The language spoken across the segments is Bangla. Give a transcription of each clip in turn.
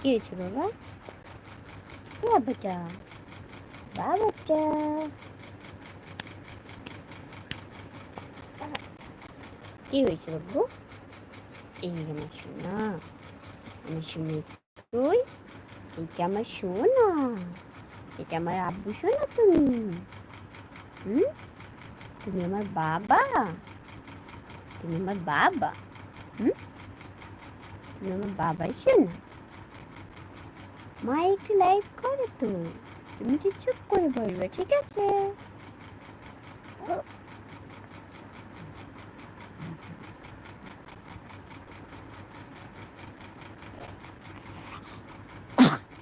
কি হয়েছে বাবা? বাবাটা বাবাটা কি হয়েছে বাবু? এই আমার সোনা আমার সোনা তুই এটা আমার সোনা, এটা আমার আব্বু সোনা তুমি। হুম? তুমি আমার বাবা, তুমি আমার বাবা। হুম? তুমি আমার বাবাই শোনা মা একটু লাইভ করে তো। তুমি কি চুপ করে বলবে ঠিক আছে?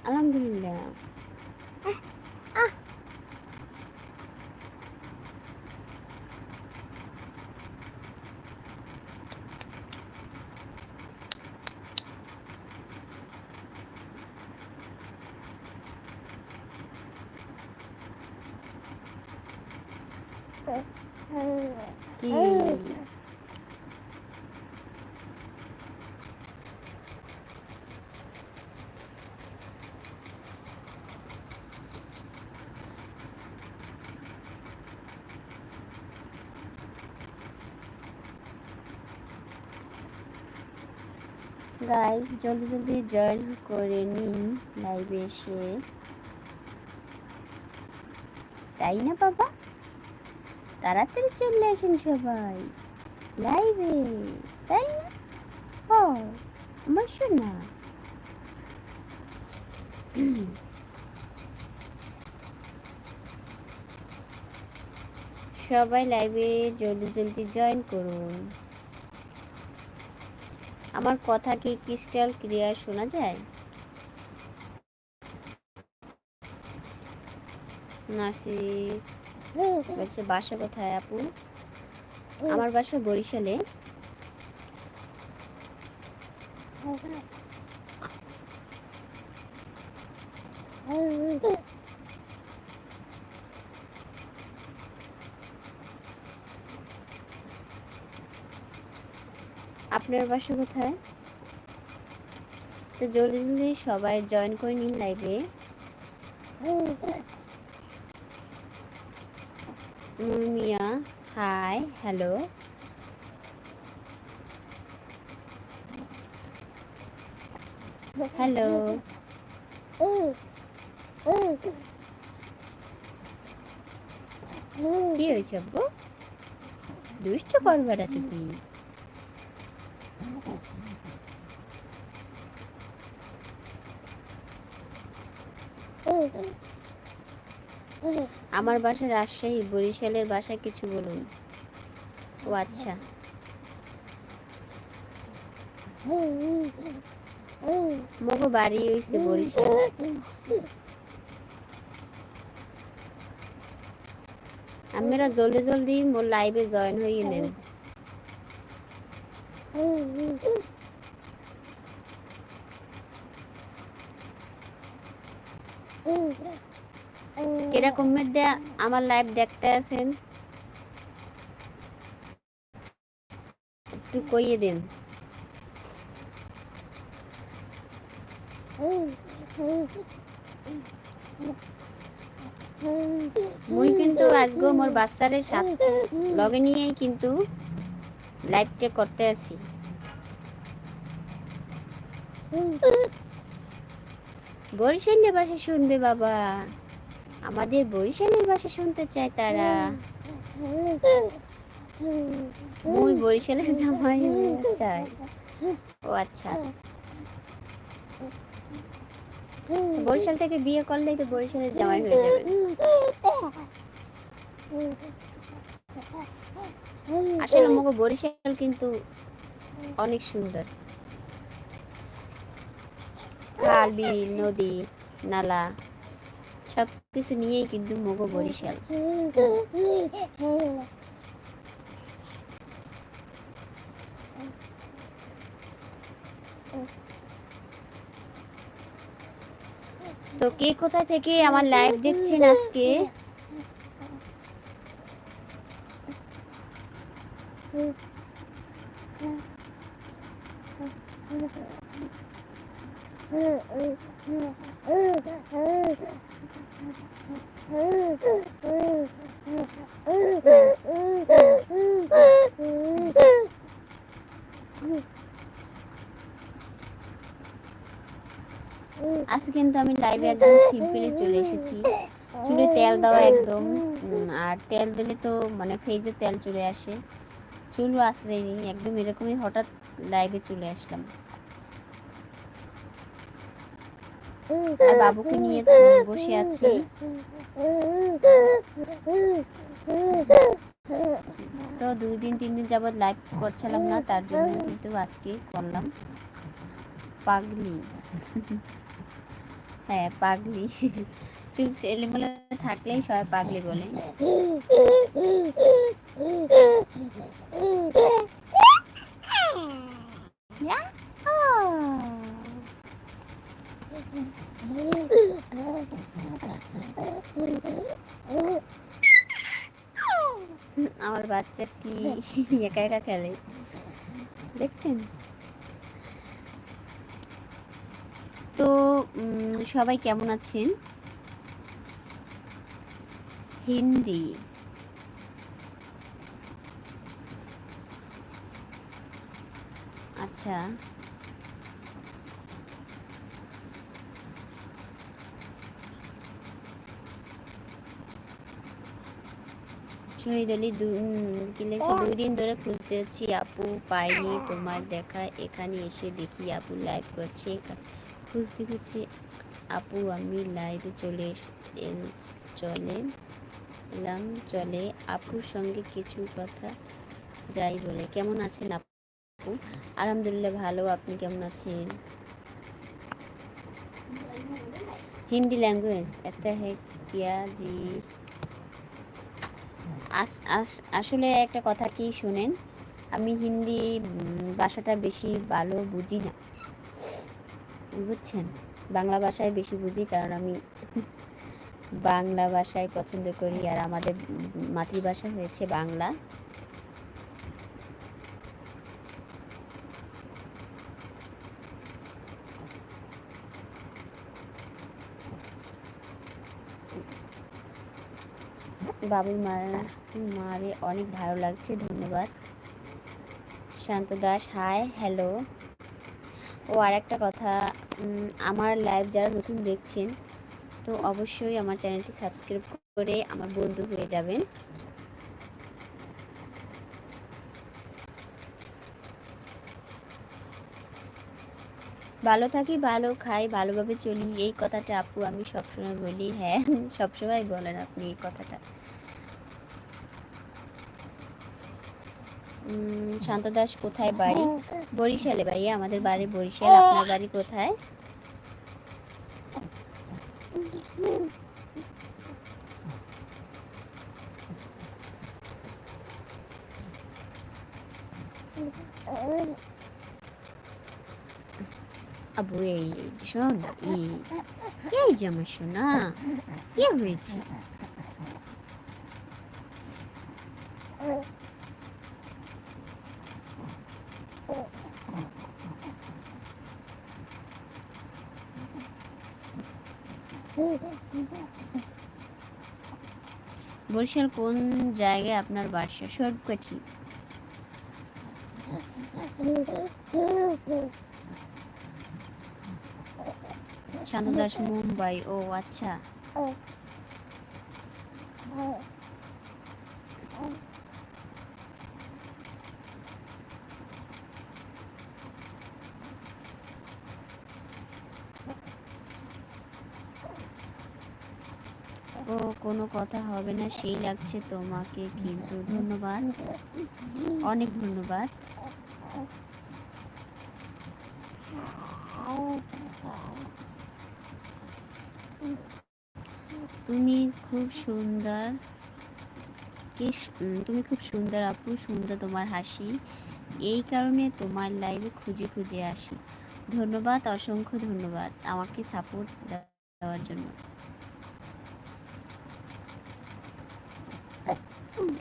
আলহামদুলিল্লাহ কি গাইস জলদি জলদি জয়েন করে নিন লাইভে এসে। তাই না, বাবা? তাড়াতাড়ি চলে আসেন সবাই লাইভে তাই না? ও আমার শোনা। সবাই লাইভে জলদি জলদি জয়েন করুন। আমার কথা কি ক্রিস্টাল ক্লিয়ার শোনা যায়? নাসির বলছে, বাসা কোথায় আপু? আমার বাসা বরিশালে। আপনার বাসা কোথায়? তো জলদি জলদি সবাই জয়েন করে নিন লাইভে মিয়া হাই হ্যালো হ্যালো কি হয়েছে আব্বু? দুষ্ট করবারা তুমি। আমার বাসা রাজশাহী, বরিশালের বাসা কিছু বলুন। ও আচ্ছা। মগো বাড়ি হইছে বরিশাল। আপনারা জলদি জলদি মোর লাইভে জয়েন হয়ে নেন। কীরকম মধ্যে আমার লাইভ দেখতে আছেন? একটু কইয়ে দিন। মুই কিন্তু আজগো মোর বাচ্চারে সাথ লগে নিয়েই কিন্তু লাইভটা করতে আসি বরিশালের ভাষা শুনবে বাবা। আমাদের বরিশালের ভাষা শুনতে চায় তারা। মুই বরিশালের জামাই চাই। ও আচ্ছা। বরিশাল থেকে বিয়ে করলেই তো বরিশালের জামাই হয়ে যাবে। আসলে আমাকে বরিশাল কিন্তু অনেক সুন্দর। খাল বিল নদী নালা সব কিছু নিয়েই কিন্তু মগো বরিশাল। তো কে কোথা থেকে আমার লাইভ দেখছেন আজকে? আজকে কিন্তু আমি লাইভে একদম সিম্পলি চলে এসেছি। চুলে তেল দেওয়া একদম আর তেল দিলে তো মানে ফেজে তেল চলে আসে। চুলও আশ্রয় একদম এরকমই হঠাৎ লাইভে চলে আসলাম। আর বাবুকে নিয়ে বসে আছি। তো দুই দিন তিন দিন যাবৎ লাইভ করছিলাম না, তার জন্য কিন্তু আজকে করলাম। পাগলি। হ্যাঁ পাগলি। চুল এলোমেলো থাকলেই সবাই পাগলি বলে। আমার বাচ্চা কি? একা একা খেলে। দেখছেন? তো সবাই কেমন আছেন? হিন্দি আচ্ছা শহীদ আলী কি লিখছে দুই দিন ধরে খুঁজতেছি আপু পাইনি তোমার দেখা এখানে এসে দেখি আপু লাইভ করছে খুঁজতে খুঁজতে আপু আমি লাইভে চলে চলে। এলাম চলে আপুর সঙ্গে কিছু কথা যাই বলে। কেমন আছেন আপু? আলহামদুলিল্লাহ ভালো, আপনি কেমন আছেন? হিন্দি ল্যাঙ্গুয়েজ একটা হে কিয়া জি। আস- আস- আসলে একটা কথা কি শুনেন, আমি হিন্দি ভাষাটা বেশি ভালো বুঝি না। বুঝছেন? বাংলা ভাষায় বেশি বুঝি, কারণ আমি বাংলা ভাষায় পছন্দ করি আর আমাদের মাতৃভাষা হয়েছে বাংলা। বাবুর মার, মারে অনেক ভালো লাগছে, ধন্যবাদ। শান্ত দাস হাই হ্যালো ও আর একটা কথা আমার লাইভ যারা নতুন দেখছেন তো অবশ্যই আমার চ্যানেলটি সাবস্ক্রাইব করে আমার বন্ধু হয়ে যাবেন। ভালো থাকি, ভালো খাই, ভালোভাবে চলি, এই কথাটা আপু, আমি সবসময় বলি হ্যাঁ সবসময় বলেন আপনি এই কথাটা। শান্ত দাস কোথায় বাড়ি? বরিশালে ভাইয়া, আমাদের বাড়ি বরিশাল, আপনার বাড়ি কোথায়? আবু এই শোন এই এই আমার শোনা কে হয়েছে? বরিশাল কোন জায়গায় আপনার বাসা? সরকাঠি শান্ত মুম্বাই। ও আচ্ছা ও কোনো কথা হবে না, সেই লাগছে তোমাকে, কিন্তু ধন্যবাদ। অনেক ধন্যবাদ। তুমি খুব সুন্দর। কি তুমি খুব সুন্দর আপু, সুন্দর তোমার হাসি। এই কারণে তোমার লাইভে খুঁজে খুঁজে আসি। ধন্যবাদ, অসংখ্য ধন্যবাদ আমাকে সাপোর্ট দেওয়ার জন্য।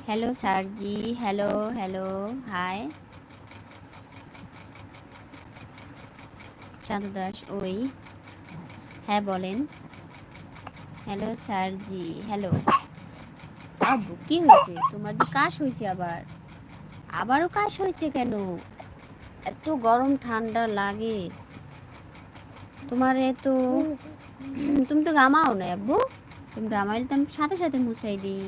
Hello স্যারজি hello hello hi Shanto Das ওই হ্যাঁ বলেন। হ্যালো স্যারজি হ্যালো আব্বু, কি হয়েছে? তোমার যে কাশ হয়েছে আবার। আবারও কাশ হয়েছে কেন? এত গরম, ঠান্ডা লাগে। তোমার এত তুমি তো গামাও না আব্বু। তুমি গামাইলে তো আমি সাথে সাথে মুছাই দিই।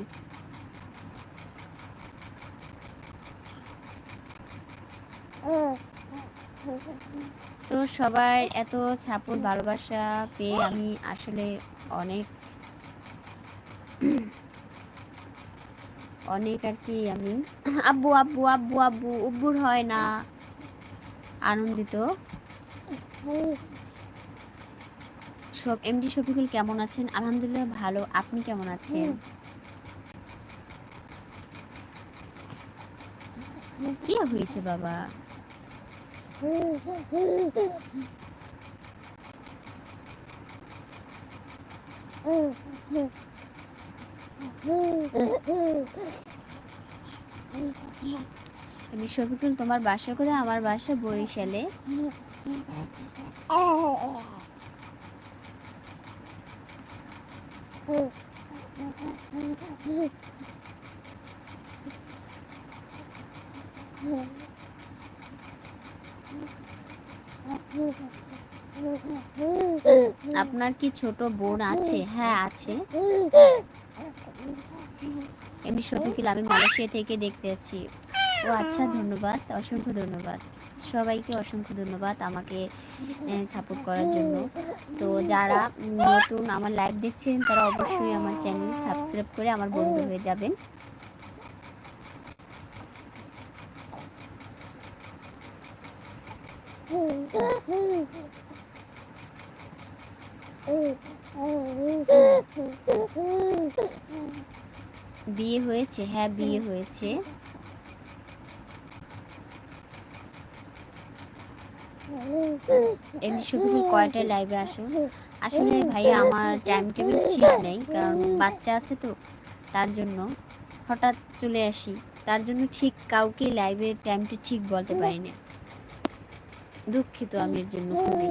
তো সবাই এত ছাপুর ভালোবাসা পেয়ে আমি আসলে অনেক অনেক আর কি আমি, আব্বু আব্বু আব্বু আব্বু, উব্বুর হয় না, আনন্দিত। সব, এমডি শফিকুল কেমন আছেন? আলহামদুলিল্লাহ ভালো, আপনি কেমন আছেন? কি হয়েছে বাবা? আমি শফিকুল তোমার বাসা কোথায়? আমার বাসা বরিশালে। আপনার কি ছোট বোন আছে? হ্যাঁ আছে। এমনি শফিকুল আমি মালয়েশিয়া থেকে দেখতে আছি ও আচ্ছা ধন্যবাদ। অসংখ্য ধন্যবাদ। সবাইকে অসংখ্য ধন্যবাদ আমাকে সাপোর্ট করার জন্য। তো যারা নতুন আমার লাইভ দেখছেন, তারা অবশ্যই আমার চ্যানেল সাবস্ক্রাইব করে আমার বন্ধু হয়ে যাবেন। বিয়ে হয়েছে হ্যাঁ বিয়ে হয়েছে। এমনি শফিকুল কয়টায় লাইভে আসো? আসলে ভাইয়া আমার টাইম টেবিল ঠিক নেই, কারণ বাচ্চা আছে তো, তার জন্য হঠাৎ চলে আসি। তার জন্য ঠিক কাউকে লাইভের টাইমটা ঠিক বলতে পারি না দুঃখিত আমি এর জন্য খুবই।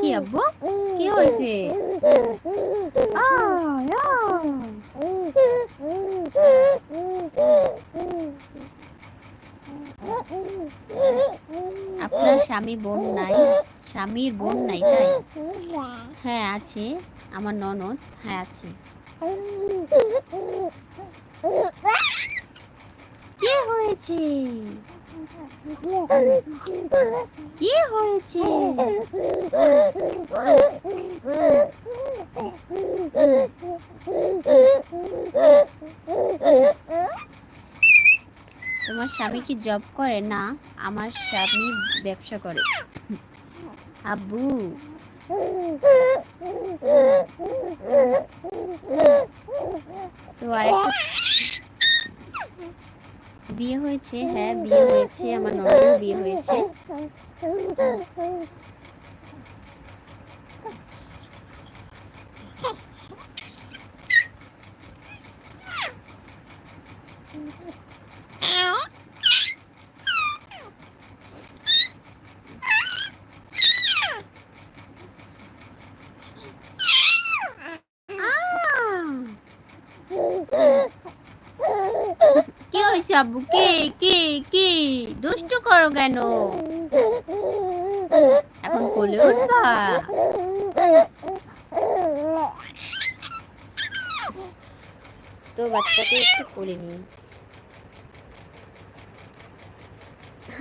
কি আব্বু? কি হয়েছে? আপনার স্বামী বোন নাই, স্বামীর বোন নাই, তাই? হ্যাঁ আছে। আমার ননদ হ্যাঁ আছে। কি হয়েছে? কি হয়েছে? তোমার স্বামী কি জব করে? না, আমার স্বামী ব্যবসা করে। আব্বু। তো আরেকটা বিয়ে হয়েছে হ্যাঁ বিয়ে হয়েছে আমার ননদের বিয়ে হয়েছে। আব্বু কি কি কি? দুষ্ট করো কেন? এখন কোলে উঠবা? তো বাচ্চাকে একটু কোলে নিই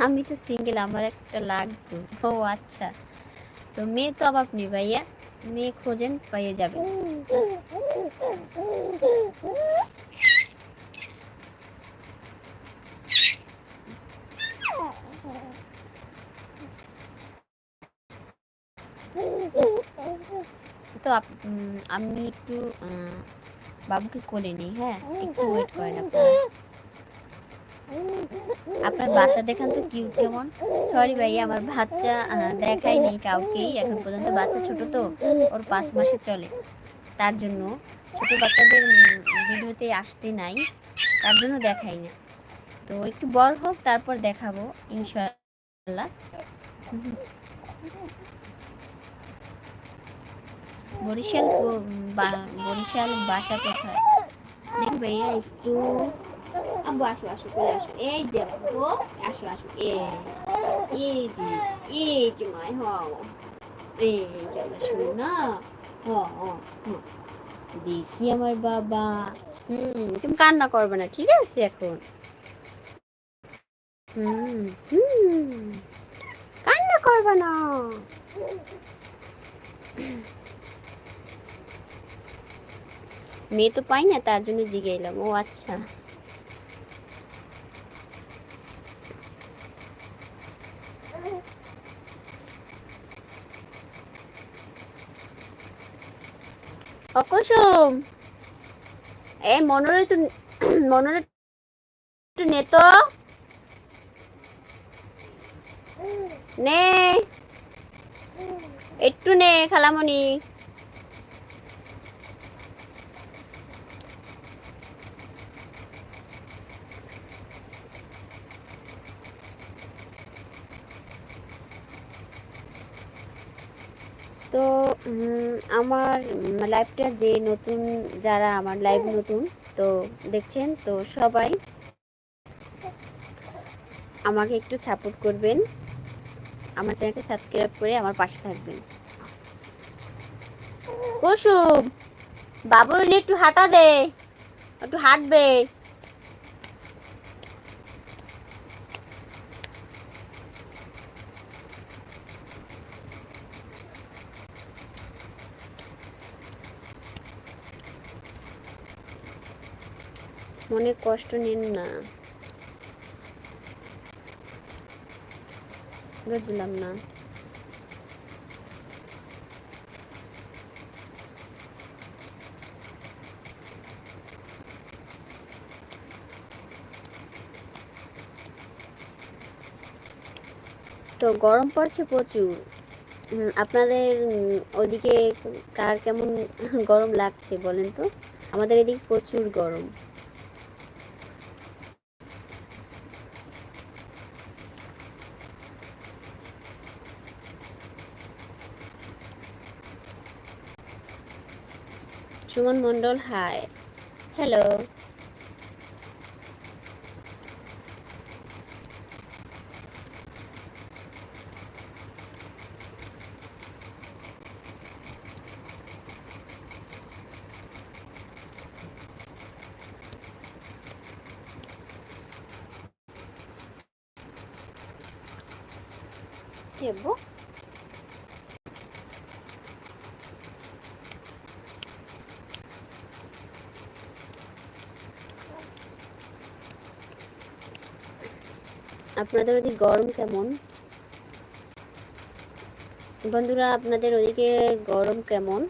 আমি তো সিঙ্গেল আমার একটা লাগতো। ও আচ্ছা। তো মেয়ে তো অভাব নেই ভাইয়া। মেয়ে খোঁজেন, পাইয়ে যাবেন। তো আমি একটু বাবুকে কোলে নিই হ্যাঁ? একটু ওয়েট করেন আপনারা। বাচ্চা দেখান তো কিউট কেমন। সরি ভাই আমার বাচ্চা আহ, দেখায়নি কাউকেই। এখন পর্যন্ত বাচ্চা ছোট তো ওর পাঁচ মাসে চলে। তার জন্য ছোট বাচ্চাদের ভিডিওতে আসতে নাই। তার জন্য দেখাই না। তো একটু বড় হোক তারপর দেখাবো ইনশাআল্লাহ। বরিশাল বরিশাল বাসা কোথায়? দেখো ভাইয়া, একটু আব্বু, আসো আসো চলে আসো। এই যে আব্বু, আসো আসো, এই যে এই যে মাই হও এই যে আমার হ হ হ। দেখি আমার বাবা। হুম, তুমি কান্না করবে না, ঠিক আছে এখন? হুম হুম। কান্না করবে না। মেয়ে তো পাই না, তার জন্য জিগাইলাম ও আচ্ছা। অকুসুম! এ, মনোরে তো, মনোরে একটু নে তো। নে। একটু নে, খালামণি। তো আমার লাইভটা যে নতুন, যারা আমার লাইভ নতুন, তো দেখছেন, তো সবাই আমাকে একটু সাপোর্ট করবেন। আমার চ্যানেলটা সাবস্ক্রাইব করে আমার পাশে থাকবেন। কুসুম বাবুর একটু হাঁটা দে, একটু হাঁটবে। মনে কষ্ট নিন না। বুঝলাম না। তো গরম পড়ছে প্রচুর। আপনাদের ওদিকে কার কেমন গরম লাগছে বলেন তো? আমাদের এদিকে প্রচুর গরম। সুমন মন্ডল হাই হ্যালো কে বো আপনাদের ওদিকে গরম কেমন? বন্ধুরা, আপনাদের ওদিকে গরম কেমন?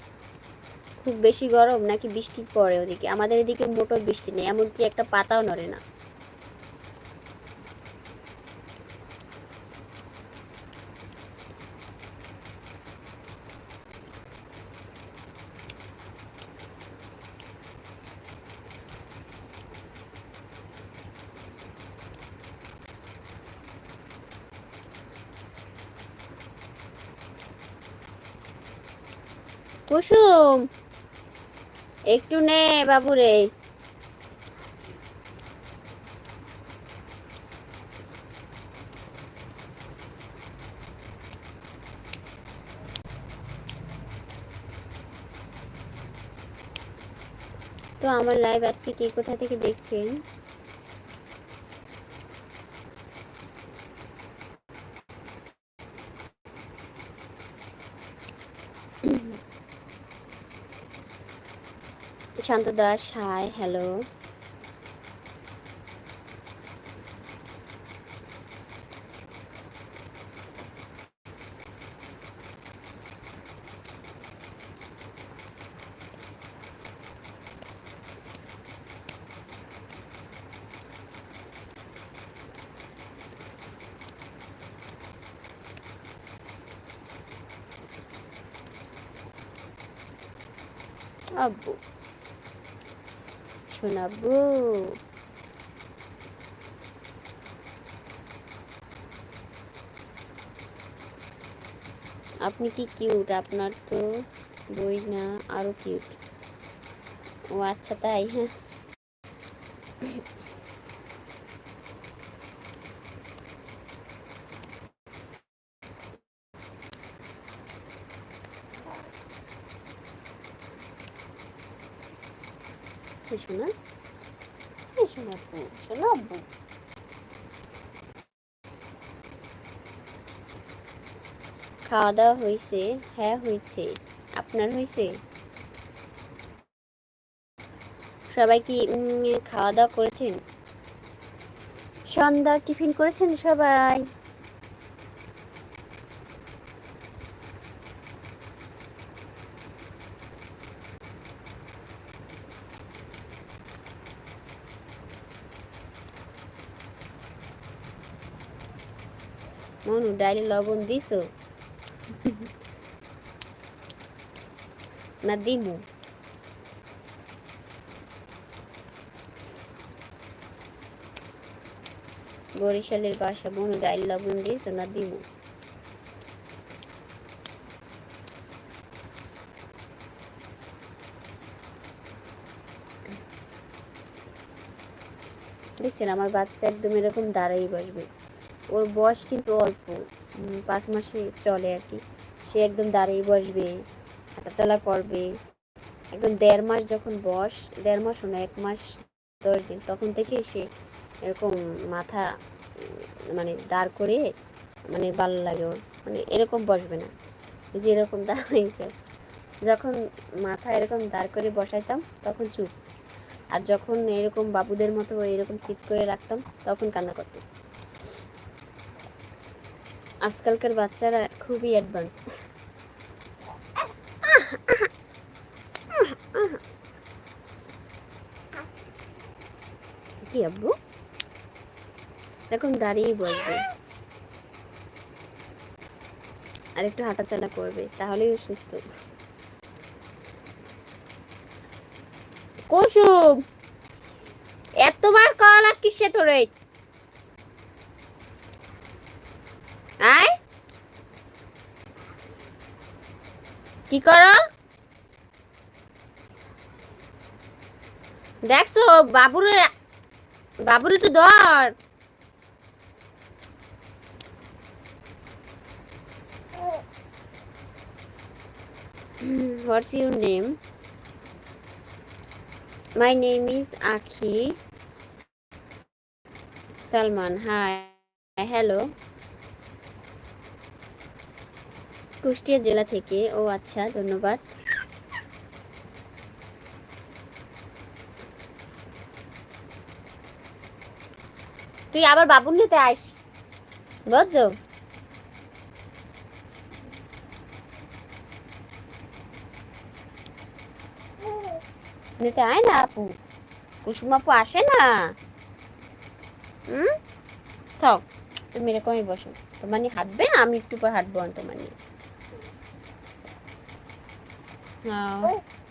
খুব বেশি গরম নাকি বৃষ্টি পরে ওদিকে? আমাদের এদিকে মোটো বৃষ্টি নেই, এমনকি একটা পাতাও নড়ে না। কুসুম একটু নে বাবুরে। তো আমার লাইভ আজকে কে কোথা থেকে দেখছেন? শান্ত দাস হাই হ্যালো আব্বু শোনাবো আপনি কি কিউট আপনার তো বই না আরও কিউট ও আচ্ছা তাই হ্যাঁ কি শোনা কি শোনা আপু শোনা আব্বু খাওয়া দাওয়া হয়েছে হ্যাঁ হয়েছে আপনার হয়েছে সবাই কি খাওয়া দাওয়া করেছেন? সন্ধ্যার টিফিন করেছেন সবাই? মনু, ডাইলে লবণ দিছো? না দিমু বরিশালের বাসা মনু ডাইল লবণ দিছো না দিমু দেখছেন, আমার বাচ্চা একদম এরকম দাঁড়াই বসবে। ওর বয়স কিন্তু অল্প পাঁচ মাসে চলে আর কি। সে একদম দাঁড়িয়ে বসবে। হাঁটাচলা করবে। একদম দেড় মাস যখন বয়স দেড় মাস না এক মাস দশ দিন, তখন থেকে সে এরকম মাথা মানে দাঁড় করে মানে ভালো লাগে ওর। মানে এরকম বসবে না। যে এরকম দাঁড়িয়েছে যখন মাথা এরকম দাঁড় করে বসাইতাম, তখন চুপ। আর যখন এরকম বাবুদের মতো এরকম চিৎ করে রাখতাম, তখন কান্না করতাম। আজকালকার বাচ্চারা খুবই অ্যাডভান্স কি আব্বু? এখন দাঁড়িয়ে বসবে। আর একটু হাঁটাচলা করবে, তাহলেই সুস্থ। কুসুম এতবার কল কিসে তোরে? কি করো? দেখছ, বাবুরে বাবুরি তো ধর what's your name my name is Akhi Salman hi hello Kushtia জেলা থেকে। ও আচ্ছা ধন্যবাদ। তুই আবার বাবুর নিতে আস বুঝছ? নিতে আয় না আপু। কুসুম আপু আসে না। হুম? থাক, তুমি এরকমই বসো। তোমার নিয়ে হাঁটবে না? আমি একটু পর হাঁটবো আর তোমার নিয়ে।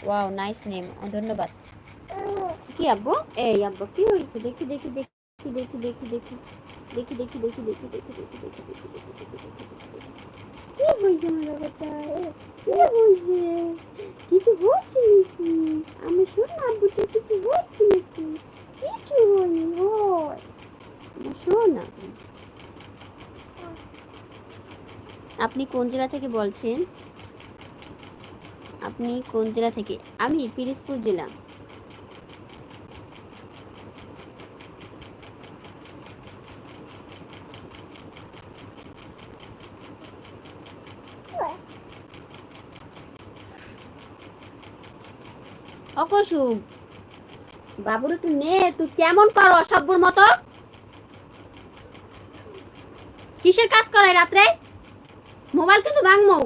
ওয়াও নাইস নেম ধন্যবাদ। কি আব্বু? এই আব্বু, কি হয়েছে? দেখি দেখি দেখি। দেখি দেখি দেখি দেখি দেখি দেখি দেখি দেখি দেখি দেখি দেখি দেখি দেখি দেখি কি হয়েছে আমার বেটা কি হয়েছে কিছু হচ্ছে নাকি আমি শোন না আব্বুটা কিছু হচ্ছে নাকি কিছু হয়নি হয় শোন আপনি কোন জেলা থেকে বলছেন আপনি কোন জেলা থেকে আমি পিরিজপুর জেলা অকসুম বাবুর একটু নে, তুই কেমন কর অসভ্যর মতো? কিসের কাজ করে রাত্রে? মোবাইল কিন্তু ভাঙমো।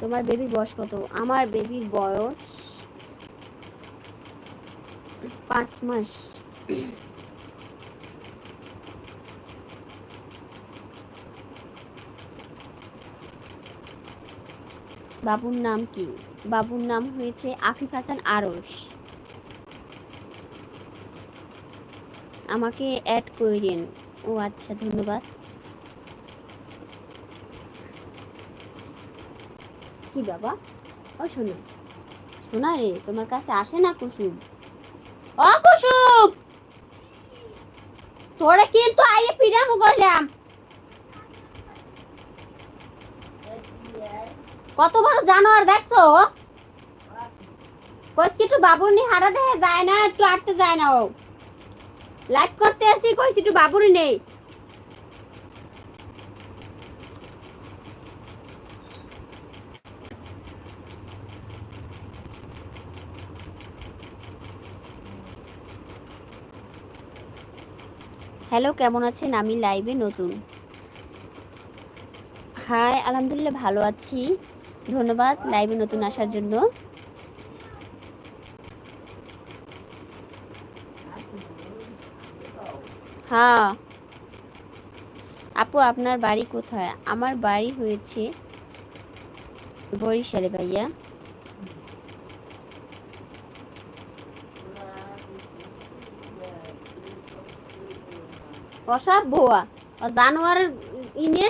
তোমার বেবির বয়স কত? আমার বেবির বয়স পাঁচ মাস। বাবুর নাম কি? বাবুর নাম হয়েছে আফিফ হাসান আরস আমাকে অ্যাড করেন ও আচ্ছা ধন্যবাদ। কি বাবা? ও শোনো শোনা রে, তোমার কাছে আসে না কুসুম? ও, কুসুম! তোরা কিন্তু আইয়ে পিরামু গলাম। কত বড় জানোয়ার দেখছ? কইস কি একটু বাবুর নি হারা দেহে যায় না, একটু আটতে যায় না ও। লাইভ করতে আসি, কইস একটু বাবুর নেই। হ্যালো, কেমন আছেন? আমি লাইভে নতুন। হাই, আলহামদুলিল্লাহ ভালো আছি। ধন্যবাদ লাইভে নতুন আসার জন্য। হ্যাঁ। আপু, আপনার বাড়ি কোথায়? আমার বাড়ি হয়েছে বরিশালে, ভাইয়া। অসব বোয়া জানোয়ার ইনে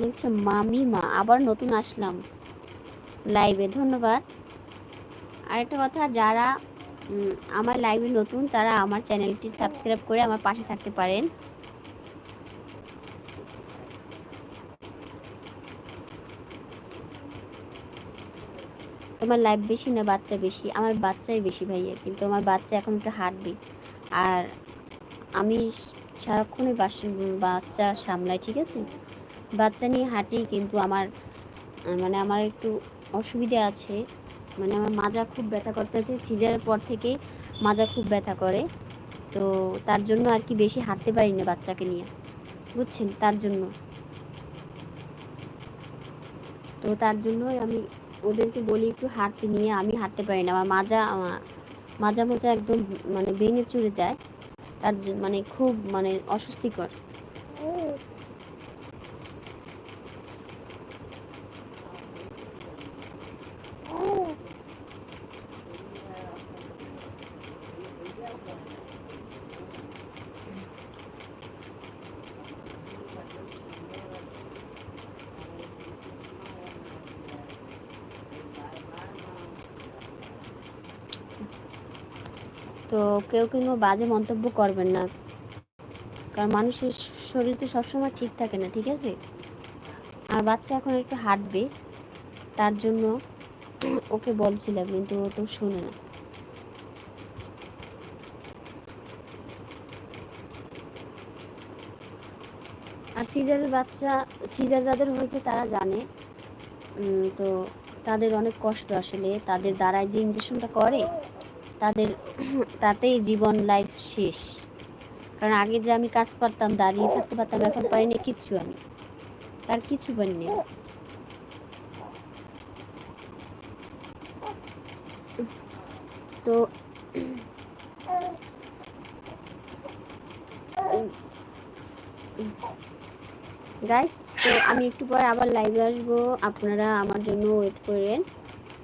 লিখছে মামি মা, আবার নতুন আসলাম লাইভে ধন্যবাদ। আরেকটা কথা, যারা আমার লাইভে নতুন, তারা আমার চ্যানেলটি সাবস্ক্রাইব করে আমার পাশে থাকতে পারেন। তোমার লাইভ বেশি না বাচ্চা বেশি? আমার বাচ্চাই বেশি ভাইয়া, কিন্তু আমার বাচ্চা এখন একটু হাঁটবে আর আমি সারাক্ষণই বাস- বাচ্চা সামলাই, ঠিক আছে? বাচ্চা নিয়ে হাঁটি, কিন্তু আমার মানে আমার একটু অসুবিধা আছে। মানে আমার মাজা খুব ব্যথা করতেছে, সিজারের পর থেকে মাজা খুব ব্যথা করে। তো তার জন্য আর কি বেশি হাঁটতে পারি না বাচ্চাকে নিয়ে, বুঝছেন? তার জন্য। তো তার জন্যই আমি ওদেরকে বলি একটু হাঁটতে নিয়ে, আমি হাঁটতে পারি না। আমার মাজা মাজা মোজা একদম মানে ভেঙে চুরে যায়, তার মানে খুব মানে অস্বস্তিকর তো কেউ কোনো বাজে মন্তব্য করবেন না। কারণ মানুষের শরীর তো সবসময় ঠিক থাকে না, ঠিক আছে? আর বাচ্চা এখন একটু হাঁটবে, তার জন্য ওকে বলছিলাম, কিন্তু ও তো শুনে না। আর সিজারের বাচ্চা, সিজার যাদের হয়েছে তারা জানে তো তাদের অনেক কষ্ট আসলে, তাদের দ্বারায় যে ইঞ্জেকশনটা করে তাদের তাতেই জীবন লাইফ শেষ। কারণ আগে যে আমি কাজ করতাম, দাঁড়িয়ে থাকতে পারতাম, এখন পারি না কিচ্ছু আমি। তার কিছু পারি না তো গাইস তো আমি একটু পর আবার লাইভে আসব। আপনারা আমার জন্য ওয়েট করেন।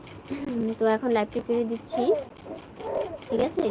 তো এখন লাইভটা করে দিচ্ছি। ঠিক আছে